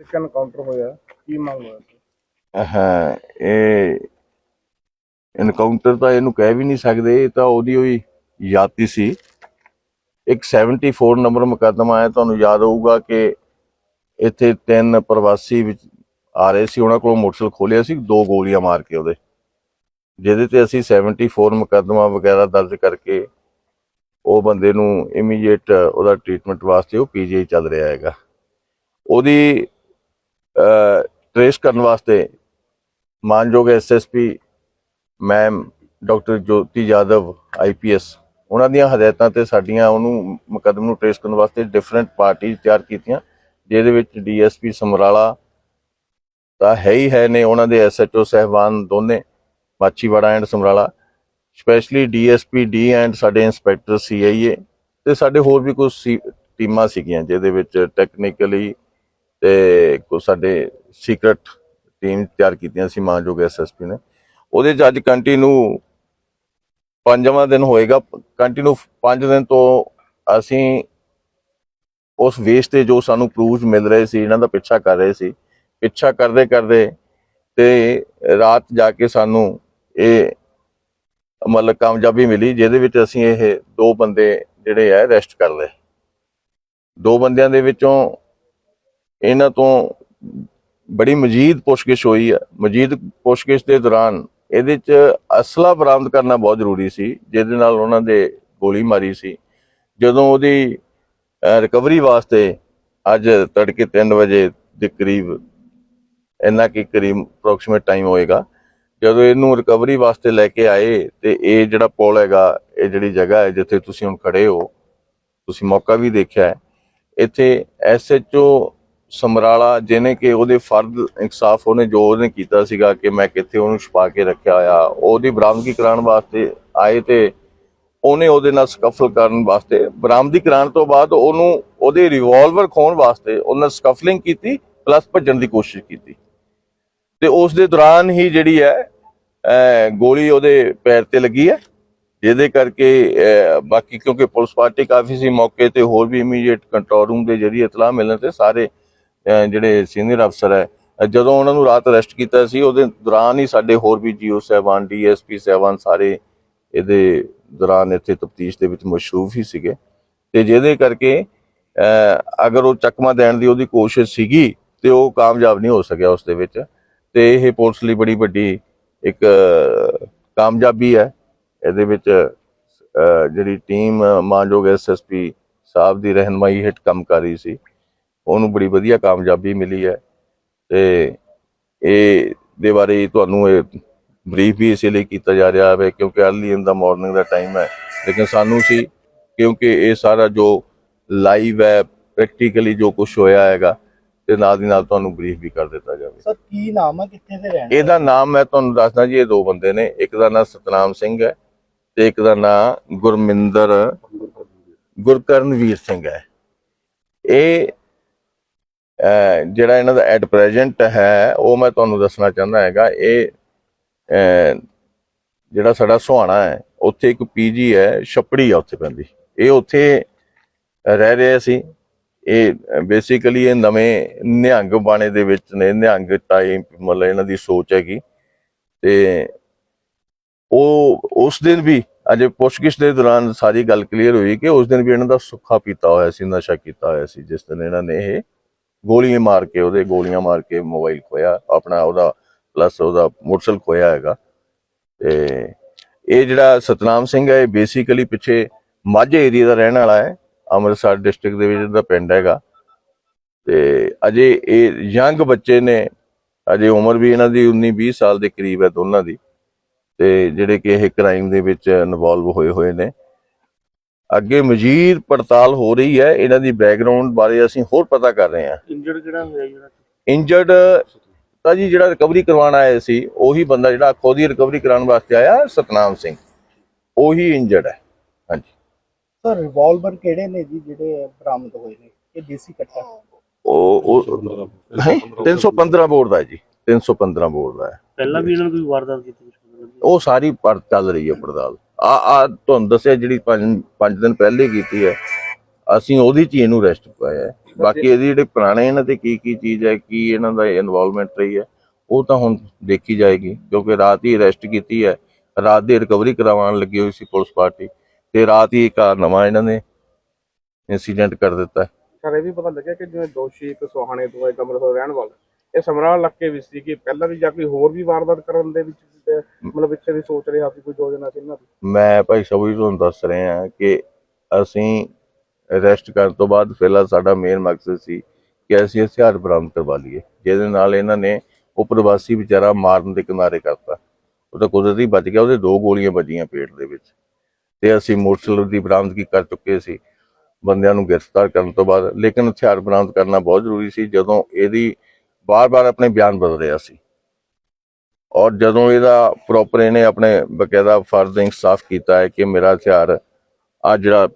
ਇੱਕ ਐਨਕਾਊਂਟਰ ਹੋਇਆ, ਕੀ ਮੰਗ ਹੋਇਆ ਸੀ? ਹਾਂ ਇਹ ਐਨਕਾਊਂਟਰ ਤਾਂ ਇਹਨੂੰ ਕਹਿ ਵੀ ਨਹੀਂ ਸਕਦੇ, ਇਹ ਤਾਂ ਉਹਦੀ ਹੋਈ ਯਾਤੀ ਸੀ। ਇੱਕ 74 ਨੰਬਰ ਮੁਕੱਦਮਾ ਹੈ, ਤੁਹਾਨੂੰ ਯਾਦ ਹੋਊਗਾ ਕਿ ਇੱਥੇ ਤਿੰਨ ਪ੍ਰਵਾਸੀ ਵਿੱਚ ਆ ਰਹੇ ਸੀ, ਉਹਨਾਂ ਕੋਲੋਂ ਮੋਟਰਸਾਈਕਲ ਖੋਲਿਆ ਸੀ, ਦੋ ਗੋਲੀਆਂ ਮਾਰ ਕੇ ਉਹਦੇ। ਜਿਹਦੇ ਤੇ ਅਸੀਂ 74 ਮੁਕੱਦਮਾ ਵਗੈਰਾ ਦਰਜ ਕਰਕੇ ਉਹ ਬੰਦੇ ਨੂੰ ਇਮੀਡੀਏਟ ਉਹਦਾ ਟ੍ਰੀਟਮੈਂਟ ਵਾਸਤੇ ਉਹ ਪੀਜੀਆਈ ਚੱਲ ਰਿਹਾ ਹੈਗਾ। ਉਹਦੀ ਟ੍ਰੇਸ ਕਰਨ ਵਾਸਤੇ ਮਾਨਯੋਗ SSP ma'am doctor Jyoti Yadav IPS ਉਹਨਾਂ ਦੀਆਂ ਹਦਾਇਤਾਂ ਤੇ ਸਾਡੀਆਂ ਉਹਨੂੰ ਮੁਕੱਦਮੇ ਨੂੰ ਟ੍ਰੇਸ ਕਰਨ ਵਾਸਤੇ ਡਿਫਰੈਂਟ ਪਾਰਟੀ ਤਿਆਰ ਕੀਤੀਆਂ, ਜਿਹਦੇ ਵਿੱਚ ਡੀਐਸਪੀ ਸਮਰਾਲਾ ਤਾਂ ਹੈ ਹੀ ਹੈ ਨੇ, ਉਹਨਾਂ ਦੇ ਐਸਐਚਓ ਸਹਿਬਾਨ ਦੋਨੇ Machhiwara and Samrala specially DSP D and ਸਾਡੇ ਇੰਸਪੈਕਟਰ ਸੀਆਈਏ ਤੇ ਸਾਡੇ ਹੋਰ ਵੀ ਕੁਝ ਟੀਮਾਂ ਸੀਗੀਆਂ, ਜਿਹਦੇ ਵਿੱਚ ਟੈਕਨੀਕਲੀ ਤੇ ਕੁਝ ਸਾਡੇ ਸੀਕ੍ਰੇਟ ਟੀਮ ਤਿਆਰ ਕੀਤੀਆਂ ਸੀ, ਮਾਨਯੋਗ ਐਸਐਸਪੀ ਨੇ। ਉਹਦੇ ਚ ਅੱਜ ਕੰਟੀਨਿਊ ਪੰਜਵਾਂ ਦਿਨ ਹੋਏਗਾ। ਕੰਟੀਨਿਊ ਪੰਜ ਦਿਨ ਤੋਂ ਅਸੀਂ ਉਸ ਵੇਸ ਤੇ ਜੋ ਸਾਨੂੰ ਪ੍ਰੂਫ ਮਿਲ ਰਹੇ ਸੀ, ਇਹਨਾਂ ਦਾ ਪਿੱਛਾ ਕਰ ਰਹੇ ਸੀ। ਪਿੱਛਾ ਕਰਦੇ ਕਰਦੇ ਤੇ ਰਾਤ ਜਾ ਕੇ ਸਾਨੂੰ ਇਹ ਮਤਲਬ ਕਾਮਯਾਬੀ ਮਿਲੀ, ਜਿਹਦੇ ਵਿੱਚ ਅਸੀਂ ਇਹ ਦੋ ਬੰਦੇ ਜਿਹੜੇ ਆ ਅਰੈਸਟ ਕਰ ਲਏ। ਦੋ ਬੰਦਿਆਂ ਦੇ ਵਿੱਚੋਂ ਇਹਨਾਂ ਤੋਂ ਬੜੀ ਮਜੀਦ ਪੁੱਛਗਿੱਛ ਹੋਈ ਹੈ ਮਜੀਦ ਪੁੱਛਗਿੱਛ ਦੇ ਦੌਰਾਨ ਇਹਦੇ ਚ ਅਸਲਾ ਬਰਾਮਦ ਕਰਨਾ ਬਹੁਤ ਜ਼ਰੂਰੀ ਸੀ, ਜਿਹਦੇ ਨਾਲ ਉਹਨਾਂ ਦੇ ਗੋਲੀ ਮਾਰੀ ਸੀ। ਜਦੋਂ ਉਹਦੀ ਰਿਕਵਰੀ ਵਾਸਤੇ ਅੱਜ ਤੜਕੇ 3 ਵਜੇ ਦੇ ਕਰੀਬ, ਇੰਨਾ ਕੀ ਕਰੀਬ ਅਪਰੋਕਸੀਮੇਟ ਟਾਈਮ ਹੋਏਗਾ, ਜਦੋਂ ਇਹਨੂੰ ਰਿਕਵਰੀ ਵਾਸਤੇ ਲੈ ਕੇ ਆਏ ਤੇ ਇਹ ਜਿਹੜਾ ਪੁਲ ਹੈਗਾ, ਇਹ ਜਿਹੜੀ ਜਗ੍ਹਾ ਹੈ ਜਿੱਥੇ ਤੁਸੀਂ ਹੁਣ ਖੜੇ ਹੋ, ਤੁਸੀਂ ਮੌਕਾ ਵੀ ਦੇਖਿਆ ਹੈ, ਇੱਥੇ ਐਸਐਚਓ ਸਮਰਾਲਾ ਜਿਹਨੇ ਕਿ ਉਹਦੇ ਫਰਦ ਇਨਸਾਫ ਉਹਨੇ ਜੋ ਉਹਨੇ ਕੀਤਾ ਸੀਗਾ ਕਿ ਮੈਂ ਕਿੱਥੇ ਉਹਨੂੰ ਛੁਪਾ ਕੇ ਰੱਖਿਆ ਹੋਇਆ ਉਹਦੀ ਬਰਾਮਦਗੀ ਕਰਾਉਣ ਵਾਸਤੇ ਆਏ ਤੇ ਉਹਨੇ ਉਹਦੇ ਨਾਲ ਸਕਫਲ ਕਰਨ ਵਾਸਤੇ ਬਰਾਮਦੀ ਕਰਾਉਣ ਤੋਂ ਬਾਅਦ ਉਹਨੂੰ ਉਹਦੇ ਰਿਵਾਲਵਰ ਖੋਣ ਵਾਸਤੇ ਉਹਨਾਂ ਸਕਫਲਿੰਗ ਕੀਤੀ ਪਲੱਸ ਭੱਜਣ ਦੀ ਕੋਸ਼ਿਸ਼ ਕੀਤੀ। ਤੇ ਉਸ ਦੇ ਦੌਰਾਨ ਹੀ ਜਿਹੜੀ ਹੈ ਅਹ, ਗੋਲੀ ਉਹਦੇ ਪੈਰ ਤੇ ਲੱਗੀ ਹੈ ਜਿਹਦੇ ਕਰਕੇ ਬਾਕੀ ਕਿਉਂਕਿ ਪੁਲਿਸ ਪਾਰਟੀ ਕਾਫੀ ਸੀ ਮੌਕੇ ਤੇ ਹੋਰ ਵੀ ਇਮੀਡੀਏਟ ਕੰਟਰੋਲ ਰੂਮ ਦੇ ਜਰੀਏ ਇਤਲਾਹ ਮਿਲਣ ਤੇ ਸਾਰੇ ਜਿਹੜੇ ਸੀਨੀਅਰ ਅਫਸਰ ਹੈ ਜਦੋਂ ਉਹਨਾਂ ਨੂੰ ਰਾਤ ਅਰੈਸਟ ਕੀਤਾ ਸੀ, ਉਹਦੇ ਦੌਰਾਨ ਹੀ ਸਾਡੇ ਹੋਰ ਵੀ ਜੀਓ ਸਾਹਿਬਾਨ, ਡੀਐਸਪੀ ਸਾਹਿਬਾਨ ਸਾਰੇ ਇਹਦੇ ਦੌਰਾਨ ਇੱਥੇ ਤਫਤੀਸ਼ ਦੇ ਵਿੱਚ ਮਸ਼ਰੂਫ ਹੀ ਸੀਗੇ। ਤੇ ਜਿਹਦੇ ਕਰਕੇ ਅਗਰ ਉਹ ਚੱਕਮਾ ਦੇਣ ਦੀ ਉਹਦੀ ਕੋਸ਼ਿਸ਼ ਸੀਗੀ, ਤੇ ਉਹ ਕਾਮਯਾਬ ਨਹੀਂ ਹੋ ਸਕਿਆ ਉਸ ਦੇ ਵਿੱਚ। ਤੇ ਇਹ ਪੁਲਿਸ ਲਈ ਬੜੀ ਵੱਡੀ ਇੱਕ ਕਾਮਯਾਬੀ ਹੈ। ਇਹਦੇ ਵਿੱਚ ਜਿਹੜੀ ਟੀਮ ਮਾਨਯੋਗ ਐਸਐਸਪੀ ਸਾਹਿਬ ਦੀ ਰਹਿਨਮਾਈ ਹੇਠ ਕੰਮ ਕਰ ਰਹੀ ਸੀ। ਉਹਨੂੰ ਬੜੀ ਵਧੀਆ ਕਾਮਯਾਬੀ ਮਿਲੀ ਹੈ ਤੇ ਇਹ ਦੇ ਬਾਰੇ ਤੁਹਾਨੂੰ ਇਹ ਬਰੀਫ ਵੀ ਇਸੇ ਲਈ ਕੀਤਾ ਜਾ ਰਿਹਾ ਹੈ ਕਿਉਂਕਿ ਅਰਲੀ ਇਨ ਦਾ ਮਾਰਨਿੰਗ ਦਾ ਟਾਈਮ ਹੈ। ਲੇਕਿਨ ਸਾਨੂੰ ਸੀ ਕਿਉਂਕਿ ਇਹ ਸਾਰਾ ਜੋ ਲਾਈਵ ਹੈ ਪ੍ਰੈਕਟੀਕਲੀ ਜੋ ਕੁਝ ਹੋਇਆ ਹੈਗਾ ਤੇ ਨਾਲ ਦੀ ਨਾਲ ਤੁਹਾਨੂੰ ਬਰੀਫ ਵੀ ਕਰ ਦਿੱਤਾ ਜਾਵੇ। ਸਰ ਕੀ ਨਾਮ ਹੈ? ਕਿੱਥੇ ਦੇ ਰਹਿਣ ਇਹਦਾ ਨਾਮ ਮੈਂ ਤੁਹਾਨੂੰ ਦੱਸਦਾ ਜੀ ਇਹ ਦੋ ਬੰਦੇ ਨੇ। ਇੱਕ ਦਾ ਨਾਮ ਸਤਨਾਮ ਸਿੰਘ ਹੈ ਤੇ ਇੱਕ ਦਾ ਨਾਮ ਗੁਰਮਿੰਦਰ ਗੁਰਕਰਨਵੀਰ ਸਿੰਘ ਹੈ। ਇਹ ਜਿਹੜਾ ਇਹਨਾਂ ਦਾ ਐਟ ਪ੍ਰੈਜ਼ੈਂਟ ਹੈ, ਉਹ ਮੈਂ ਤੁਹਾਨੂੰ ਦੱਸਣਾ ਚਾਹੁੰਦਾ ਹੈਗਾ, ਇਹ ਜਿਹੜਾ ਸਾਡਾ ਸੁਹਾਣਾ ਹੈ, ਉੱਥੇ ਇੱਕ ਪੀਜੀ ਹੈ, ਛਪੜੀ ਆ ਉੱਥੇ ਪੈਂਦੀ। ਇਹ ਉੱਥੇ ਰਹਿ ਰਹੇ ਸੀ। ਇਹ ਬੇਸਿਕਲੀ ਇਹ ਨਵੇਂ ਨਿਹੰਗ ਬਾਣੇ ਦੇ ਵਿੱਚ ਨੇ, ਨਿਹੰਗ ਟਾਈਪ ਮਤਲਬ ਇਹਨਾਂ ਦੀ ਸੋਚ ਹੈਗੀ। ਤੇ ਉਹ, ਉਸ ਦਿਨ ਵੀ ਅਜੇ ਪੁੱਛਗਿੱਛ ਦੇ ਦੌਰਾਨ ਸਾਰੀ ਗੱਲ ਕਲੀਅਰ ਹੋਈ ਕਿ ਉਸ ਦਿਨ ਵੀ ਇਹਨਾਂ ਦਾ ਸੁੱਖਾ ਪੀਤਾ ਹੋਇਆ ਸੀ, ਨਸ਼ਾ ਕੀਤਾ ਹੋਇਆ ਸੀ, ਜਿਸ ਦਿਨ ਇਹਨਾਂ ਨੇ ਇਹ ਗੋਲੀਆਂ ਮਾਰ ਕੇ, ਉਹਦੇ ਗੋਲੀਆਂ ਮਾਰ ਕੇ ਮੋਬਾਈਲ ਖੋਇਆ ਆਪਣਾ ਉਹਦਾ ਪਲੱਸ ਉਹਦਾ ਮੋਟਰਸਾਈਕਲ ਖੋਇਆ ਹੈਗਾ। ਤੇ ਇਹ ਜਿਹੜਾ ਸਤਨਾਮ ਸਿੰਘ ਹੈ, ਇਹ ਬੇਸਿਕਲੀ ਪਿੱਛੇ ਮਾਝੇ ਏਰੀਆ ਦਾ ਰਹਿਣ ਵਾਲਾ ਹੈ, ਅੰਮ੍ਰਿਤਸਰ ਡਿਸਟ੍ਰਿਕਟ ਦੇ ਵਿੱਚ ਇਹਦਾ ਪਿੰਡ ਹੈਗਾ। ਤੇ ਅਜੇ ਇਹ ਯੰਗ ਬੱਚੇ ਨੇ, ਅਜੇ ਉਮਰ ਵੀ ਇਹਨਾਂ ਦੀ 19 20 ਸਾਲ ਦੇ ਕਰੀਬ ਹੈ ਦੋਨਾਂ ਦੀ। ਤੇ ਜਿਹੜੇ ਕਿ ਇਹ ਕ੍ਰਾਈਮ ਦੇ ਵਿੱਚ ਇਨਵੋਲਵ ਹੋਏ ਹੋਏ ਨੇ। ਅੱਗੇ ਮਜ਼ੀਦ ਪੜਤਾਲ ਹੋ ਰਹੀ ਹੈ ਇਹਨਾਂ ਦੀ ਬੈਕਗ੍ਰਾਉਂਡ ਬਾਰੇ ਅਸੀਂ ਹੋਰ ਪਤਾ ਕਰ ਰਹੇ ਹਾਂ। ਇੰਜਰਡ ਕਿਹੜਾ ਹੋਇਆ ਜਿਹੜਾ ਇੰਜਰਡ ਤਾਂ ਜੀ ਜਿਹੜਾ ਰਿਕਵਰੀ ਕਰਵਾਉਣ ਆਇਆ ਸੀ ਉਹੀ ਬੰਦਾ ਜਿਹੜਾ ਖੁਦ ਹੀ ਰਿਕਵਰੀ ਕਰਾਉਣ ਵਾਸਤੇ ਆਇਆ ਸਤਨਾਮ ਸਿੰਘ। ਉਹੀ ਇੰਜਰਡ ਹੈ। ਹਾਂਜੀ। ਸਰ ਰਿਵਾਲਵਰ ਕਿਹੜੇ ਨੇ ਜੀ ਜਿਹੜੇ ਬਰਾਮਦ ਹੋਏ ਨੇ? ਇਹ ਦੇਸੀ ਕੱਟਾ? ਉਹ ਉਹ ਹੈਂ? 315 ਬੋਰਡ ਦਾ ਹੈ ਜੀ 315 ਬੋਰਡ ਦਾ ਹੈ। ਪਹਿਲਾਂ ਵੀ ਇਹਨਾਂ ਨੂੰ ਕੋਈ ਵਾਰਦਾਤ ਕੀਤੀ? ਉਹ ਸਾਰੀ ਪਰ ਚੱਲ ਰਹੀ ਹੈ ਪੜਤਾਲ। ਆ ਆ ਤੁਹਾਨੂੰ ਦੱਸਿਆ ਜਿਹੜੀ ਪੰਜ ਪੰਜ ਦਿਨ ਪਹਿਲੇ ਕੀਤੀ ਹੈ। ਅਸੀਂ ਉਹਦੀ ਚ ਹੀ ਇਹਨੂੰ ਰੈਸਟ ਪਾਇਆ ਹੈ। ਬਾਕੀ ਇਹਦੀ ਜਿਹੜੇ ਪੁਰਾਣੇ ਇਹਨਾਂ ਤੇ ਕੀ ਕੀ ਚੀਜ਼ ਹੈ ਕੀ ਇਹਨਾਂ ਦਾ ਇਨਵੋਲਵਮੈਂਟ ਰਹੀ ਹੈ ਉਹ ਤਾਂ ਹੁਣ ਦੇਖੀ ਜਾਏਗੀ ਕਿਉਂਕਿ ਰਾਤ ਹੀ ਅਰੈਸਟ ਕੀਤੀ ਹੈ। ਰਾਤ ਦੀ ਰਿਕਵਰੀ ਕਰਵਾਉਣ ਲੱਗੀ ਹੋਈ ਸੀ ਪੁਲਿਸ ਪਾਰਟੀ ਤੇ ਰਾਤ ਹੀ ਇੱਕ ਨਵਾਂ ਇਹਨਾਂ ਨੇ ਇਨਸੀਡੈਂਟ ਕਰ ਦਿੱਤਾ। ਸਰ ਇਹ ਵੀ ਪਤਾ ਲੱਗਿਆ ਕਿ ਜਿਵੇਂ ਦੋਸ਼ੀ ਇੱਕ ਸੁਹਾਣੇ ਤੋਂ ਇੱਕ ਅੰਮ੍ਰਿਤਸਰ ਰਹਿਣ ਵਾਲਾ ਇਹ ਸਮਰਾਲ ਇਲਾਕੇ ਵਿੱਚ ਸੀ ਕਿ ਪਹਿਲਾਂ ਵੀ ਜਾਂ ਕੋਈ ਹੋਰ ਵੀ ਵਾਰਦਾਤ ਕਰਨ ਦੇ ਵਿੱਚ ਮਤਲਬ ਪਿੱਛੇ ਦੀ ਸੋਚ ਰਿਹਾ ਸੀ ਕੋਈ ਯੋਜਨਾ ਸੀ ਇਹਨਾਂ ਦੀ? ਮੈਂ ਭਾਈ ਸਾਹਿਬ ਜੀ ਤੁਹਾਨੂੰ ਦੱਸ ਰਹੇ ਹਾਂ ਕਿ ਅਸੀਂ ਅਰੈਸਟ ਕਰਨ ਤੋਂ ਬਾਅਦ ਫਿਲਹਾਲ ਸਾਡਾ ਮੇਨ ਮਕਸਦ ਸੀ ਕਿ ਅਸੀਂ ਹਥਿਆਰ ਬਰਾਮਦ ਕਰਵਾ ਲਈਏ, ਜਿਹਦੇ ਨਾਲ ਇਹਨਾਂ ਨੇ ਉਹ ਪ੍ਰਵਾਸੀ ਵਿਚਾਰਾ ਮਾਰਨ ਦੇ ਕਿਨਾਰੇ ਕਰਤਾ। ਉਹ ਤਾਂ ਕੁਦਰਤੀ ਬਚ ਗਿਆ, ਉਹਦੇ ਦੋ ਗੋਲੀਆਂ ਵੱਜੀਆਂ ਪੇਟ ਦੇ ਵਿੱਚ ਤੇ ਅਸੀਂ ਮੋਟਰਸਾਈਕਲ ਦੀ ਬਰਾਮਦਗੀ ਕਰ ਚੁੱਕੇ ਸੀ, ਬੰਦਿਆਂ ਨੂੰ ਗ੍ਰਿਫਤਾਰ ਕਰਨ ਤੋਂ ਬਾਅਦ। ਲੇਕਿਨ ਹਥਿਆਰ ਬਰਾਮਦ ਕਰਨਾ ਬਹੁਤ ਜ਼ਰੂਰੀ ਸੀ, ਜਦੋਂ ਇਹਦੀ ਬਾਰ-ਬਾਰ ਆਪਣੇ ਬਿਆਨ ਬਦਲ ਰਿਹਾ ਸੀ। ਔਰ ਜਦੋਂ ਇਹਦਾ ਪ੍ਰੋਪਰ ਇਹਨੇ ਆਪਣੇ ਬਕਾਇਦਾ ਫਰਜ਼ ਇਨਸਾਫ ਕੀਤਾ ਹੈ ਕਿ ਮੇਰਾ ਹਥਿਆਰ ਆ ਜਿਹੜਾ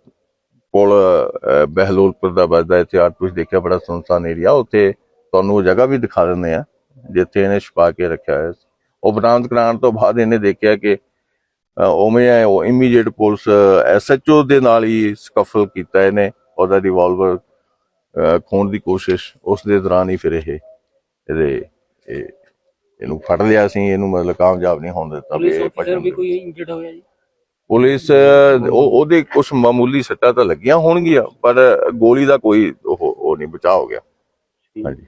ਪੁਲ ਬਹਿਲੋਲਪੁਰ ਦਾ ਵੱਜਦਾ ਹਥਿਆਰ ਤੁਸੀਂ ਦੇਖਿਆ ਬੜਾ ਸੁਨਸਾਨ ਏਰੀਆ ਉੱਥੇ ਤੁਹਾਨੂੰ ਉਹ ਜਗ੍ਹਾ ਵੀ ਦਿਖਾ ਦਿੰਦੇ ਆ ਜਿੱਥੇ ਇਹਨੇ ਛਪਾ ਕੇ ਰੱਖਿਆ ਹੈ ਉਹ ਬਰਾਮਦ ਕਰਾਉਣ ਤੋਂ ਬਾਅਦ ਇਹਨੇ ਦੇਖਿਆ ਕਿ ਉਵੇਂ ਹੈ ਉਹ ਇਮੀਡੀਏਟ ਪੁਲਿਸ ਐਸਐਚਓ ਦੇ ਨਾਲ ਹੀ ਸਕਫਲ ਕੀਤਾ ਇਹਨੇ, ਉਹਦਾ ਰਿਵਾਲਵਰ ਖੋਣ ਦੀ ਕੋਸ਼ਿਸ਼ ਉਸ ਦੇ ਦੌਰਾਨ ਹੀ ਫਿਰ ਇਹ ਇਹਦੇ ਇਹ ਇਹਨੂੰ ਫੜ ਲਿਆ ਸੀ ਇਹਨੂੰ ਮਤਲਬ ਕਾਮਯਾਬ ਨਹੀਂ ਹੋਣ ਦਿੱਤਾ ਵੀ ਇਹ ਭੱਜਣ ਵੀ। ਕੋਈ ਇੰਜਰਡ ਹੋਇਆ ਜੀ? ਪੁਲਿਸ ਉਹਦੇ ਕੁਝ ਮਾਮੂਲੀ ਸੱਟਾਂ ਤਾਂ ਲੱਗੀਆਂ ਹੋਣਗੀਆਂ ਪਰ ਗੋਲੀ ਦਾ ਕੋਈ ਉਹ ਉਹ ਨਹੀਂ ਬਚਾਅ ਹੋ ਗਿਆ। ਹਾਂਜੀ।